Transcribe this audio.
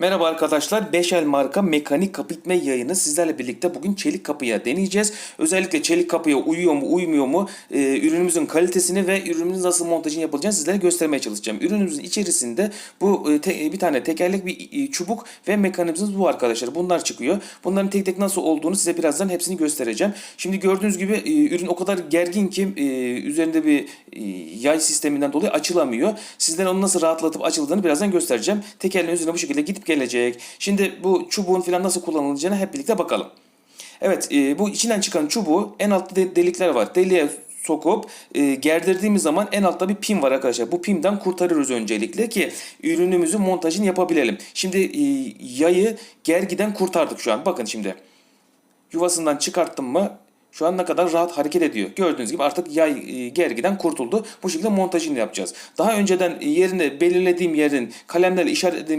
Merhaba arkadaşlar. Beşel marka mekanik kapı itme yayını sizlerle birlikte bugün çelik kapıya deneyeceğiz. Özellikle çelik kapıya uyuyor mu uymuyor mu e, ürünümüzün kalitesini ve ürünümüzün nasıl montajını yapılacağını sizlere göstermeye çalışacağım. Ürünümüzün içerisinde bu e, te- bir tane tekerlek bir e, çubuk ve mekanizmamız bu arkadaşlar. Bunlar çıkıyor. Bunların tek tek nasıl olduğunu size birazdan hepsini göstereceğim. Şimdi gördüğünüz gibi e, ürün o kadar gergin ki e, üzerinde bir e, yay sisteminden dolayı açılamıyor. Sizlere onu nasıl rahatlatıp açıldığını birazdan göstereceğim. Tekerleğin üzerine bu şekilde gidip gelecek. Şimdi bu çubuğun falan nasıl kullanılacağını hep birlikte bakalım. Evet e, bu içinden çıkan çubuğu en altta de- delikler var. Deliğe sokup e, gerdirdiğimiz zaman en altta bir pin var arkadaşlar. Bu pimden kurtarıyoruz öncelikle ki ürünümüzün montajını yapabilelim. Şimdi e, yayı gergiden kurtardık şu an. Bakın şimdi yuvasından çıkarttım mı şu an ne kadar rahat hareket ediyor. Gördüğünüz gibi artık yay e, gergiden kurtuldu. Bu şekilde montajını yapacağız. Daha önceden yerini belirlediğim yerin kalemlerle işaretlediğim